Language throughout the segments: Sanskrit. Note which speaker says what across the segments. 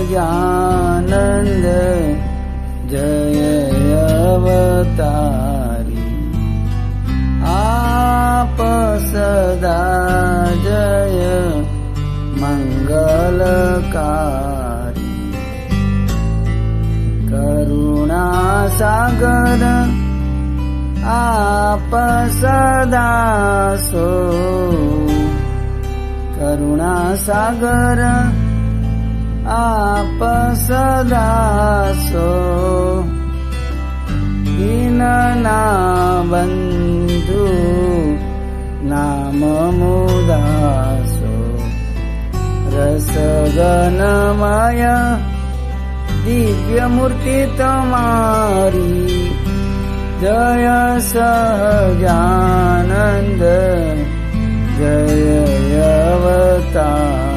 Speaker 1: सहजानन्द जय अवतारी। आप सदा जय मङ्गलकारी करुणासागर आप सदा सो। करुणासागर आप सदा सो दीनना बन्धु नाम मुदासो रसगनमय दिव्यमूर्ति तमारी जय सहजानन्द। जय अवतारी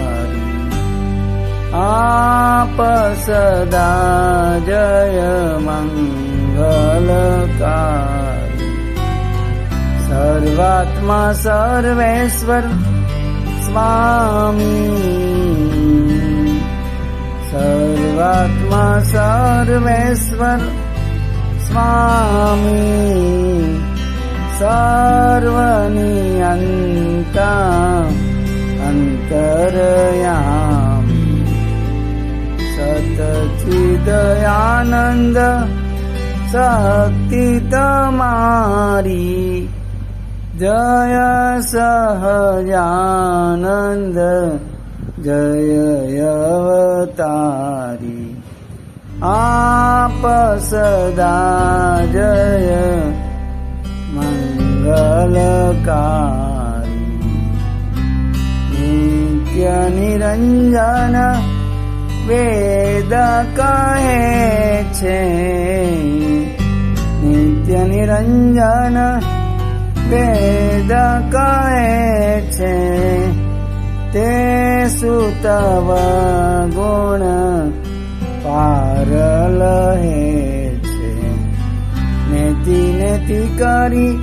Speaker 1: आप सदा जय मङ्गलकारी सर्वात्मा सर्वेश्वर स्वामी। सर्वात्मा सर्वेश्वर स्वामी। सर्वनियन्ता अन्तरयामि सतचिदयानन्द शक्तितमारी जय सहजानन्द जय अवतारी आप सदा जय मङ्गलकारी। नित्यनिरञ्जन वेद કહે છે, નિત્ય નિરંજન વેદ કહે છે, તે સુતવ ગુણ પાર લહે છે. નેતિ નેતિ કરી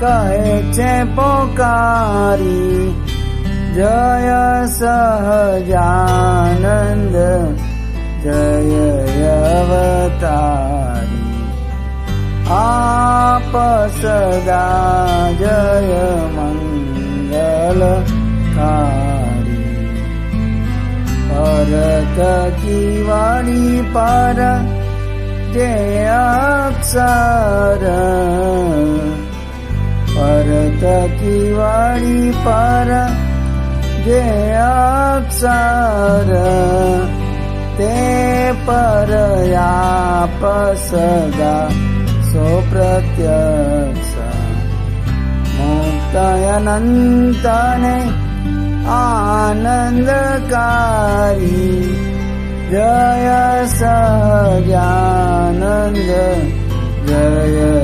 Speaker 1: કહે છે પોકારી जय सहजानन्द जय अवतारी आप सदा जय मङ्गलकारी। परत पर परत पर जे अक्षर ते परयाप सदा सो प्रत्यक्ष। मुक्तयनन्तने आनन्दकारी जय सहजानन्द जय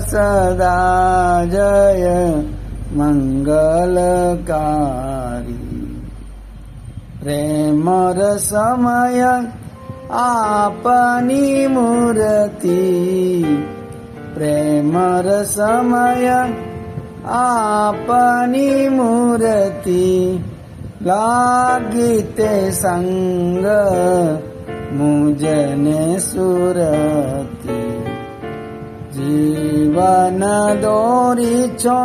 Speaker 1: सदा जय मङ्गलकारी। प्रेमर समय आपनी मूर्ति। प्रेमर समय आपनी मूर्ति। लागिते संग मुजने सुरती जीवन दोरी छो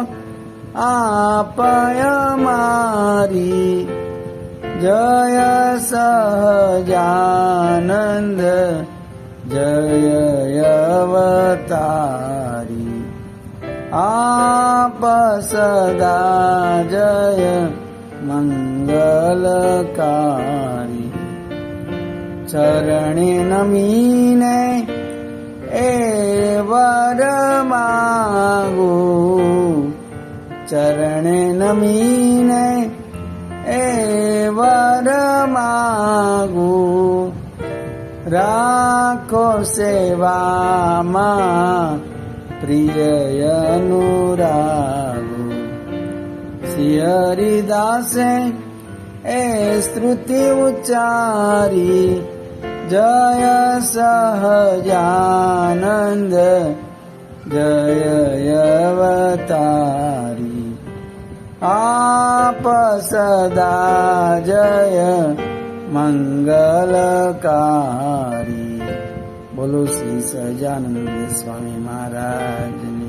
Speaker 1: आपय मारी जय सहजानन्द जय अवतारी आप सदा जय मङ्गलकारी। चरणे नमीने चरणे नमीने एवर मागो राखो सेवामा प्रिय अनुरागो सियरिदासे ए स्तुति उच्चारी जय सहजानन्द जय अवतारी आप सदा जय मङ्गल बोलो श्री सजानन्द स्वामी महाराज